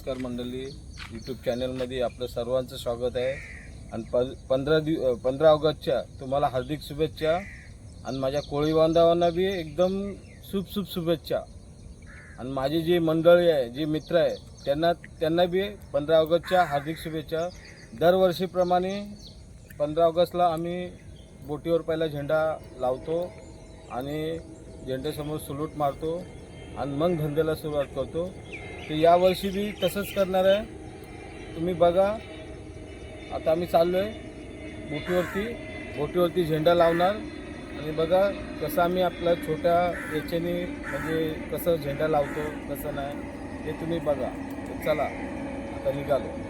नमस्कार मंडळी. यूट्यूब चॅनलमध्ये आपलं सर्वांचं स्वागत आहे. आणि प पंधरा दिव पंधरा ऑगस्टच्या तुम्हाला हार्दिक शुभेच्छा. आणि माझ्या कोळी बांधवांना बी एकदम शुभ शुभ शुभेच्छा. आणि माझी जी मंडळी आहे जे मित्र आहे त्यांना त्यांना बी पंधरा ऑगस्टच्या हार्दिक शुभेच्छा. दरवर्षीप्रमाणे पंधरा ऑगस्टला आम्ही बोटीवर पहिला झेंडा लावतो आणि झेंड्यासमोर सलूट मारतो. आणि मग धंद्याला सुरुवात करतो. तर यावर्षी बी तसंच करणार आहे. तुम्ही बघा. आता आम्ही चाललो आहे बोटीवरती. बोटीवरती झेंडा लावणार. आणि बघा कसं आम्ही आपल्या छोट्या याच्याने म्हणजे कसं झेंडा लावतो कसं नाही हे तुम्ही बघा. चला आता निघालो.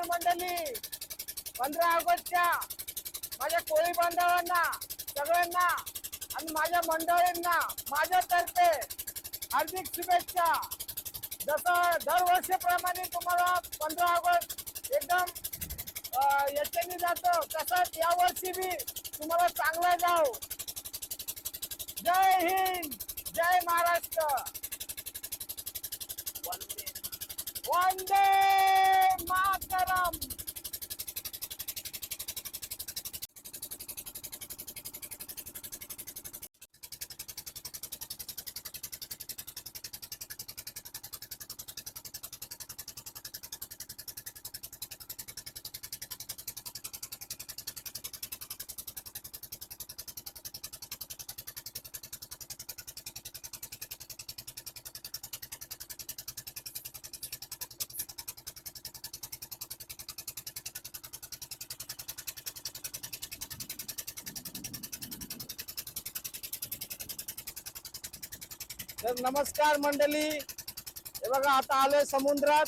नमस्कार मंडळी. पंधरा ऑगस्टच्या माझ्या कोळी बांधवांना सगळ्यांना आणि माझ्या मंडळींना माझ्यातर्फे हार्दिक शुभेच्छा. जसं दरवर्षीप्रमाणे तुम्हाला पंधरा ऑगस्ट एकदम याच्याने जातं तसंच यावर्षी बी तुम्हाला चांगलं जाऊ जय हिंद जय महाराष्ट्र. वंदे. मातरम तर नमस्कार मंडळी. हे बघा आता आलोय समुद्रात.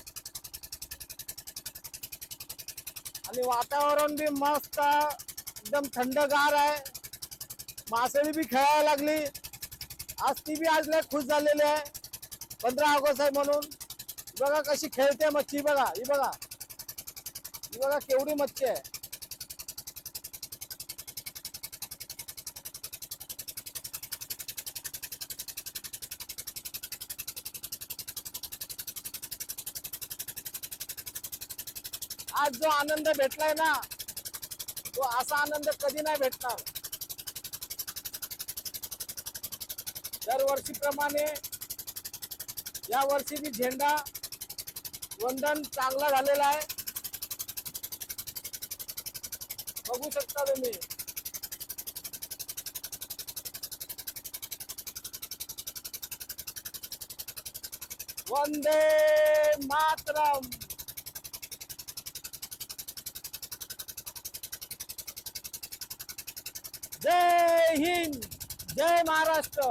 आणि वातावरण बी मस्त एकदम थंडगार आहे. मासळी बी खेळायला लागली. आज ती बी आज लय खुश झालेली आहे. पंधरा ऑगस्ट आहे म्हणून. बघा कशी खेळते मच्छी बघा ही बघा. ही बघा केवढी मच्छी आहे. आज जो आनंद भेटलाय ना तो असा आनंद कधी नाही भेटणार. दरवर्षीप्रमाणे या वर्षी बी झेंडा वंदन चांगला झालेला आहे. बघू शकता तुम्ही. वंदे मातरम. जय हिंद जय महाराष्ट्र.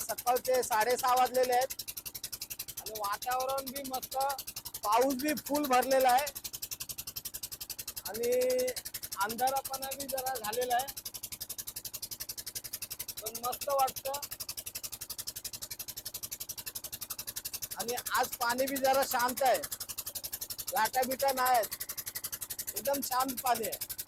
सकाळचे साडेसहा वाजलेले आहेत. वातावरण बी मस्त पाऊस बी फुल भरलेला आहे. आणि अंधारापणा बी जरा झालेला आहे. पण मस्त वाटत. आणि आज पाणी बी जरा शांत आहे. लाटा बिटा नाही आहेत. एकदम शांत पाणी आहे.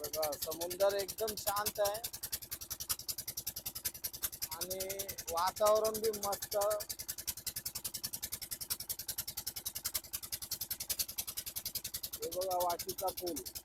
बघा समुंदर एकदम शांत आहे. आणि वातावरण बी मस्त. हे बघा वाटीचा पूल.